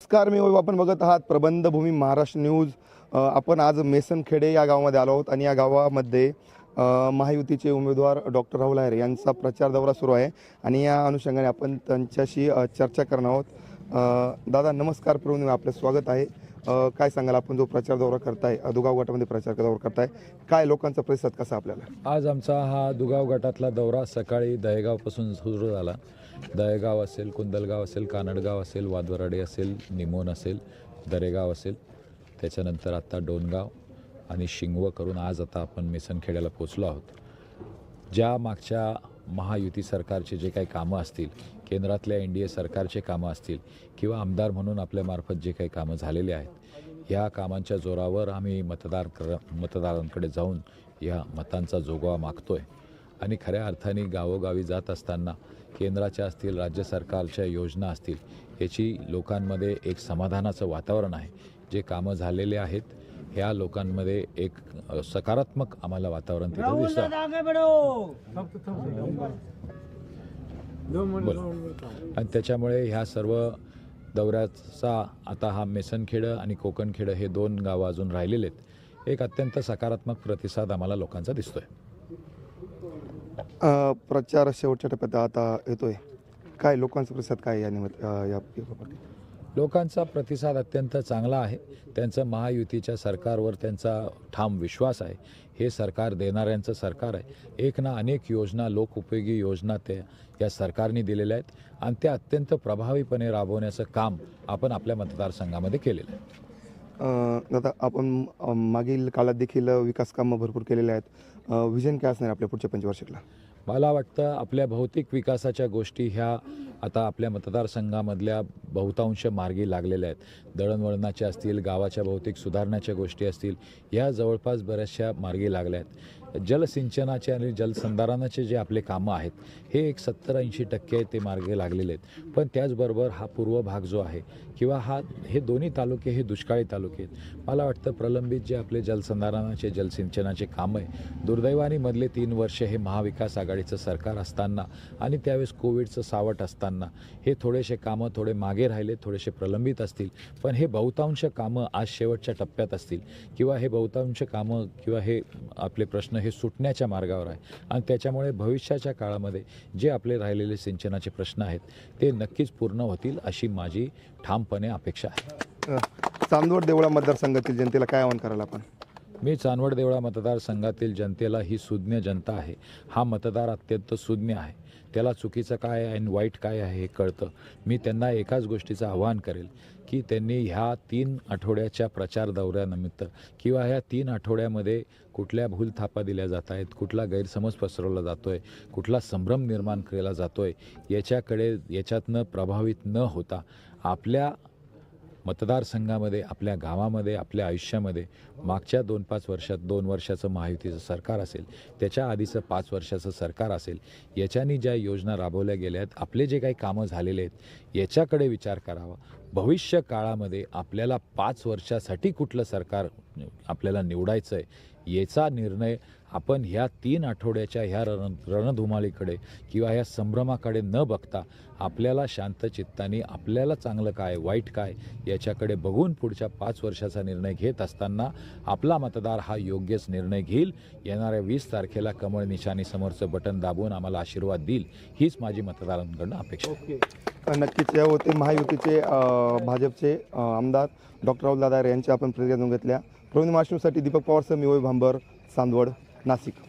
नमस्कार मी आपण बघत आहात प्रबंधभूमी महाराष्ट्र न्यूज. आपण आज मेसनखेडे या गावामध्ये आलो आहोत आणि या गावामध्ये महायुतीचे उमेदवार डॉक्टर राहुल आहेर यांचा प्रचार दौरा सुरू आहे आणि या अनुषंगाने आपण त्यांच्याशी चर्चा करणार आहोत. दादा नमस्कार प्रबंधभूमी आपलं स्वागत आहे. काय सांगाल आपण जो प्रचार दौरा करताय दुगाव गटामध्ये प्रचार दौरा करताय काय लोकांचा प्रतिसाद कसा आपल्याला? आज आमचा हा दुगाव गटातला दौरा सकाळी दहेगावपासून सुरू झाला. दहेगाव असेल कुंदलगाव असेल कानडगाव असेल वादवराडे असेल निमोन असेल दरेगाव असेल त्याच्यानंतर आत्ता डोनगाव आणि शिंगवं करून आज आता आपण मेसनखेड्याला पोचलो आहोत. ज्या मागच्या महायुती सरकारचे जे काही कामं असतील केंद्रातल्या एन डी ए सरकारचे कामं असतील किंवा आमदार म्हणून आपल्यामार्फत जे काही कामं झालेले आहेत ह्या कामांच्या जोरावर आम्ही मतदार कर मतदारांकडे जाऊन या मतांचा जोगवा आहे आणि खऱ्या अर्थाने गावोगावी जात असताना केंद्राच्या असतील राज्य सरकारच्या योजना असतील याची लोकांमध्ये एक समाधानाचं वातावरण आहे. जे कामं झालेले आहेत ह्या लोकांमध्ये एक सकारात्मक आम्हाला वातावरण तिथं दिसतं. आणि त्याच्यामुळे ह्या सर्व दौऱ्याचा आता हा मेसनखेडं आणि कोकणखेडं हे दोन गावं अजून राहिलेले आहेत. एक अत्यंत सकारात्मक प्रतिसाद आम्हाला लोकांचा दिसतोय. अ, प्रचार शेवटच्या टप्प्यात आता येतोय. काय लोकांचा प्रतिसाद काय या निमित्त अ, या? लोकांचा प्रतिसाद अत्यंत चांगला आहे. त्यांचं महायुतीच्या सरकारवर त्यांचा ठाम विश्वास आहे. हे सरकार देणाऱ्यांचं सरकार आहे. एक ना अनेक योजना लोकउपयोगी योजना ते या सरकारने दिलेल्या आहेत आणि त्या अत्यंत प्रभावीपणे राबवण्याचं काम आपण आपल्या मतदारसंघामध्ये केलेलं आहे. अ, दादा आपण अ, मागील काळात देखील विकास कामं भरपूर केलेले आहेत. विजन काय असणार आहे आपल्या पुढच्या पंचवार्षिकला? मला वाटतं आपल्या भौतिक विकासाच्या गोष्टी ह्या आता आपल्या मतदारसंघामधल्या बहुतांश मार्गी लागलेल्या आहेत. दळणवळणाच्या असतील गावाच्या भौतिक सुधारण्याच्या गोष्टी असतील या जवळपास बऱ्याचशा मार्गी लागल्या आहेत. जलसिंचनाचे आणि जलसंधारणाचे जे आपले कामं आहेत हे एक सत्तर ऐंशी टक्के ते मार्गे लागलेले आहेत. पण त्याचबरोबर हा पूर्व भाग जो आहे किंवा हा हे दोन्ही तालुके हे दुष्काळी तालुके आहेत. मला वाटतं प्रलंबित जे आपले जलसंधारणाचे जलसिंचनाचे कामं आहे दुर्दैवाने मधले तीन वर्ष हे महाविकास आघाडीचं सरकार असताना आणि त्यावेळेस कोविडचं सावट असताना हे थोडेसे कामं थोडे मागे राहिले थोडेसे प्रलंबित असतील. पण हे बहुतांश कामं आज शेवटच्या टप्प्यात असतील. किंवा हे बहुतांश कामं किंवा हे आपले प्रश्न हे सुटण्याच्या मार्गावर आहे. आणि त्याच्यामुळे भविष्याच्या काळामध्ये जे आपले राहिलेले सिंचनाचे प्रश्न आहेत ते नक्कीच पूर्ण होतील अशी माझी ठामपणे अपेक्षा आहे. चांदवड देवळा मतदारसंघातील जनतेला काय आवाहन करायला आपण? मी चांदवड देवळा मतदारसंघातील जनतेला ही सुज्ञ जनता आहे. हा मतदार अत्यंत सुज्ञ आहे. त्याला चुकीचं काय आहे आणि वाईट काय आहे हे कळतं. मी त्यांना एकाच गोष्टीचं आवाहन करेल की त्यांनी ह्या तीन आठवड्याच्या प्रचार दौऱ्यानिमित्त किंवा ह्या तीन आठवड्यामध्ये कुठल्या भूल थापा दिल्या जात आहेत कुठला गैरसमज पसरवला जातो आहे कुठला संभ्रम निर्माण केला जातो आहे याच्याकडे याच्यातनं प्रभावित न होता आपल्या मतदारसंघामध्ये आपल्या गावामध्ये आपल्या आयुष्यामध्ये मागच्या दोन पाच वर्षात दोन वर्षाचं महायुतीचं सरकार असेल त्याच्या आधीचं पाच वर्षाचं सरकार असेल याच्यानी ज्या योजना राबवल्या गेल्या आहेत आपले जे काही कामं झालेले आहेत याच्याकडे विचार करावा. भविष्य काळामध्ये आपल्याला पाच वर्षासाठी कुठलं सरकार आपल्याला निवडायचं आहे याचा निर्णय आपण ह्या तीन आठवड्याच्या ह्या रण रणधुमाळीकडे किंवा ह्या संभ्रमाकडे न बघता आपल्याला शांत चित्ताने आपल्याला चांगलं काय वाईट काय याच्याकडे बघून पुढच्या पाच वर्षाचा निर्णय घेत असताना आपला मतदार हा योग्यच निर्णय घेईल. येणाऱ्या वीस तारखेला कमळ निशाणी समोरचं बटन दाबून आम्हाला आशीर्वाद देईल. हीच माझी मतदारांकडनं अपेक्षा ओके. नक्कीच या होते महायुतीचे भाजपचे आमदार डॉक्टर राहुल दादा यांच्या आपण प्रतिक्रिया घेतल्या. प्रवीण माशनूसाठी दीपक पवारसह मी भांबर चांदवड. Násico.